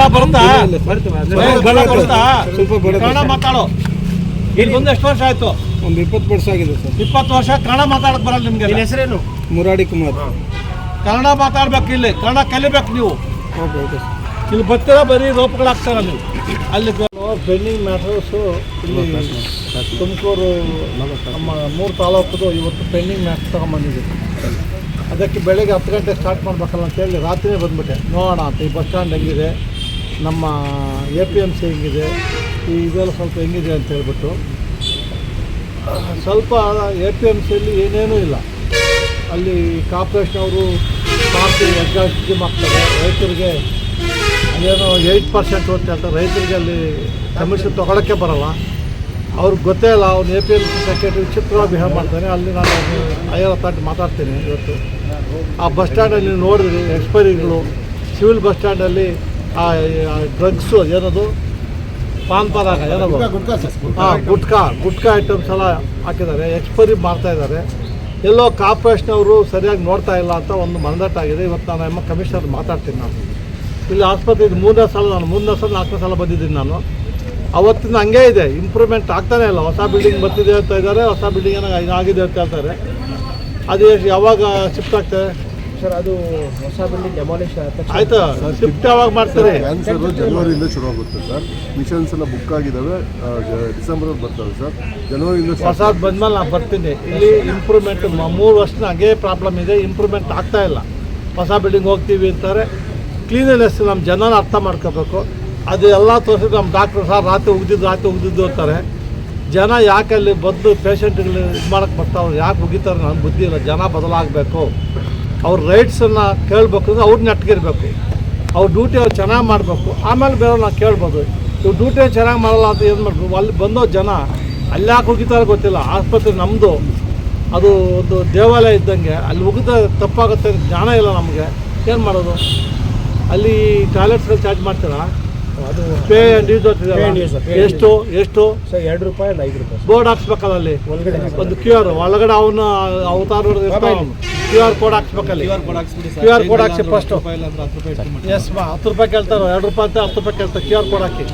ಕನ್ನಡ ಬರುತ್ತಾ? ಕನ್ನಡ ಬರುತ್ತಾ ಸ್ವಲ್ಪ ಕನ್ನಡ ಮಾತಾಡು. ಇಲ್ಲಿ ಬಂದು ಎಷ್ಟು ವರ್ಷ ಆಯ್ತು? ಒಂದು ಇಪ್ಪತ್ತು ವರ್ಷ ಆಗಿದೆ ಸರ್. ಇಪ್ಪತ್ತು ವರ್ಷ ಕನ್ನಡ ಮಾತಾಡಕ್ ಬರಲ್ಲ ನಿಮ್ಗೆ. ಹೆಸರೇನು? ಮುರಾಡಿ ಕುಮಾರ್. ಕನ್ನಡ ಮಾತಾಡ್ಬೇಕು ಇಲ್ಲಿ ಕನ್ನಡ ಕಲಿಬೇಕು ನೀವು. Okay okay sir. ಇಲ್ಲಿ ಬರ್ತೀರ ಬರೀ ರೋಪ್ಗಳಾಗ್ತಾರ ನೀವು. ಅಲ್ಲಿ ಪೆಂಡಿಂಗ್ ಮ್ಯಾಟರ್ಸು ಇಲ್ಲಿ ತುಮಕೂರು ನಮ್ಮ ಮೂರು ತಾಲೂಕದು ಇವತ್ತು ಪೆಂಡಿಂಗ್ ಮ್ಯಾಟ್ಸ್ ತಗೊಂಬಂದಿದ್ದೀವಿ. ಅದಕ್ಕೆ ಬೆಳಗ್ಗೆ ಹತ್ತು ಗಂಟೆ ಸ್ಟಾರ್ಟ್ ಮಾಡ್ಬೇಕಲ್ಲ ಅಂತೇಳಿ ರಾತ್ರಿನೇ ಬಂದ್ಬಿಟ್ಟೆ. ನೋಡೋಣ ಅಂತ ಈ ಬಸ್ ಸ್ಟ್ಯಾಂಡ್ ಹೆಂಗಿದೆ. ನಮ್ಮ ಎ ಪಿ ಎಂ ಸಿ ಹೆಂಗಿದೆ? ಈ ಇದೆಲ್ಲ ಸ್ವಲ್ಪ ಹೆಂಗಿದೆ ಅಂತ ಹೇಳ್ಬಿಟ್ಟು. ಸ್ವಲ್ಪ ಎ ಪಿ ಎಂ ಸಿಯಲ್ಲಿ ಏನೇನೂ ಇಲ್ಲ. ಅಲ್ಲಿ ಕಾರ್ಪೊರೇಷನ್ ಅವರು ಪಾರ್ಕಿಂಗ್ ಎಕ್ಸಾಸ್ಟ್ ಮಾಡ್ತಾರೆ. ರೈತರಿಗೆ ಅದೇನೋ ಏಯ್ಟ್ ಪರ್ಸೆಂಟ್ ಅಂತ ಹೇಳ್ತಾರೆ ರೈತರಿಗೆ ಅಲ್ಲಿ ಕಮಿಷನ್ ತೊಗೊಳಕ್ಕೆ ಬರಲ್ಲ. ಅವ್ರಿಗೆ ಗೊತ್ತೇ ಇಲ್ಲ, ಅವ್ನು A P M C secretary ವಿಚಿತ್ರವಾಗಿ ಬಿಹೇವ್ ಮಾಡ್ತಾನೆ. ಅಲ್ಲಿ ನಾನು ಐಯರ್ ಅಥಾರಿಟಿ ಮಾತಾಡ್ತೀನಿ ಇವತ್ತು. ಆ ಬಸ್ ಸ್ಟ್ಯಾಂಡಲ್ಲಿ ನೋಡಿದ್ರಿ ಎಕ್ಸ್ಪೈರಿಗಳು ಸಿವಿಲ್ ಬಸ್ ಸ್ಟ್ಯಾಂಡಲ್ಲಿ ಆ ಡ್ರಗ್ಸು ಏನದು? ಪಾನ್ ಪರಾಗ ಏನದು? ಹಾಂ ಗುಟ್ಕಾ ಗುಟ್ಕಾ ಐಟಮ್ಸ್ ಎಲ್ಲ ಹಾಕಿದ್ದಾರೆ ಎಕ್ಸ್ಪೈರಿ ಮಾಡ್ತಾ ಇದ್ದಾರೆ. ಎಲ್ಲೋ ಕಾರ್ಪೊರೇಷನವರು ಸರಿಯಾಗಿ ನೋಡ್ತಾ ಇಲ್ಲ ಅಂತ ಒಂದು ಮಂದಟ್ಟಾಗಿದೆ ಇವತ್ತು ನಾನು ಎಮ್ಮ ಕಮಿಷನರ್ ಮಾತಾಡ್ತೀನಿ ನಾನು. ಇಲ್ಲಿ ಆಸ್ಪತ್ರೆ ಇದು ಮೂರನೇ ಸಲ ನಾನು ಮೂರನೇ ಸಲ ನಾಲ್ಕನೇ ಸಲ ಬಂದಿದ್ದೀನಿ ನಾನು. ಅವತ್ತಿನ ಹಂಗೆ ಇದೆ ಇಂಪ್ರೂವ್ಮೆಂಟ್ ಆಗ್ತಾನೆ ಇಲ್ಲ. ಹೊಸ ಬಿಲ್ಡಿಂಗ್ ಬರ್ತಿದೆ ಅಂತ ಇದ್ದಾರೆ ಹೊಸ ಬಿಲ್ಡಿಂಗ್ ಏನಾಗ ಆಗಿದೆ ಅಂತ ಹೇಳ್ತಾರೆ. ಅದು ಯಾವಾಗ ಶಿಫ್ಟ್ ಆಗ್ತದೆ? ಸರ್ ಅದು ಹೊಸ ಬಿಲ್ಡಿಂಗ್ ಡೆಮಾಲಿಷ್ ಆಯ್ತು? ಶಿಫ್ಟ್ ಯಾವಾಗ ಮಾಡ್ತಾರೆ? ಕ್ಯಾನ್ಸರ್ ಜನವರಿಯಿಂದ ಶುರು ಆಗುತ್ತೆ ಸರ್. ಮಿಷನ್ಸ್ ಎಲ್ಲ ಬುಕ್ ಆಗಿದ್ದಾವೆ ಡಿಸೆಂಬರ್ ಬರ್ತವೆ ಸರ್. ಜನವರಿಯಿಂದ ಹೊಸದು ಬಂದ್ಮೇಲೆ ನಾನು ಬರ್ತೀನಿ. ಇಲ್ಲಿ ಇಂಪ್ರೂವ್ಮೆಂಟ್ ಮೂರು ವರ್ಷನ ಹಾಗೇ ಪ್ರಾಬ್ಲಮ್ ಇದೆ. ಇಂಪ್ರೂವ್ಮೆಂಟ್ ಆಗ್ತಾ ಇಲ್ಲ. ಹೊಸ ಬಿಲ್ಡಿಂಗ್ ಹೋಗ್ತೀವಿ ಅಂತಾರೆ. ಕ್ಲೀನಿನೆಸ್ ನಮ್ಮ ಜನನ ಅರ್ಥ ಮಾಡ್ಕೋಬೇಕು. ಅದು ಎಲ್ಲ ತೋರಿಸಿದ್ರೆ ನಮ್ಮ ಡಾಕ್ಟ್ರು ಸರ್ ರಾತ್ರಿ ಉಗ್ದಿದ್ದು ರಾತ್ರಿ ಉಗ್ದಿದ್ದು ಅಂತಾರೆ. ಜನ ಯಾಕೆ ಅಲ್ಲಿ ಬಂದು ಪೇಷಂಟ್ಗಳು ಇದು ಮಾಡಕ್ಕೆ ಬರ್ತಾವ್ರು? ಯಾಕೆ ಉಗಿತಾರೆ ನನಗೆ ಬುದ್ಧಿ ಇಲ್ಲ. ಜನ ಬದಲಾಗಬೇಕು. ಅವ್ರ ರೈಟ್ಸನ್ನು ಕೇಳಬೇಕು ಅವ್ರು ನೆಟ್ಗಿರ್ಬೇಕು ಅವ್ರ ಡ್ಯೂಟಿ ಅವ್ರು ಚೆನ್ನಾಗಿ ಮಾಡಬೇಕು. ಆಮೇಲೆ ಬೇರೆ ನಾವು ಕೇಳ್ಬೋದು. ಇವ್ರು ಡ್ಯೂಟಿ ಚೆನ್ನಾಗಿ ಮಾಡಲ್ಲ ಅಂತ ಏನು ಮಾಡಬೇಕು? ಅಲ್ಲಿ ಬಂದೋ ಜನ ಅಲ್ಲಿ ಯಾಕೆ ಉಗಿತಾರೆ ಗೊತ್ತಿಲ್ಲ. ಆಸ್ಪತ್ರೆ ನಮ್ಮದು ಅದು ಒಂದು ದೇವಾಲಯ ಇದ್ದಂಗೆ. ಅಲ್ಲಿ ಉಗಿದ ತಪ್ಪಾಗುತ್ತೆ ಜ್ಞಾನ ಇಲ್ಲ ನಮಗೆ. ಏನು ಮಾಡೋದು? ಅಲ್ಲಿ ಟಾಯ್ಲೆಟ್ಸ್ಗಳು ಚಾರ್ಜ್ ಮಾಡ್ತೀರಾ? ಅದು ಪೇ ಆ್ಯಂಡ್ ಯೂಸ್ ಎಷ್ಟು ಎಷ್ಟು? ಸರ್ ಎರಡು ರೂಪಾಯಿ ಐದು ರೂಪಾಯಿ. ಬೋರ್ಡ್ ಹಾಕ್ಸ್ಬೇಕಲ್ಲ ಅಲ್ಲಿ? ಒಳಗಡೆ ಒಂದು ಕ್ಯೂ ಆರ್ ಒಳಗಡೆ ಅವನು ಅವತಾರ ಕ್ಯೂ ಆರ್ ಕೋಡ್ ಹಾಕ್ಸ್ಬೇಕಲ್ಲಿ. ಕ್ಯೂ ಆರ್ ಕೋಡ್ ಹಾಕ್ಸಿ ಫಸ್ಟ್ ಎಸ್ ಹತ್ತು ರೂಪಾಯಿ ಕೇಳ್ತಾರೆ ಎರಡು ರೂಪಾಯಿ ಅಂತ ಹತ್ತು ರೂಪಾಯಿ ಕೇಳ್ತಾರೆ. ಕ್ಯೂ ಆರ್ ಕೋಡ್ ಹಾಕಿ.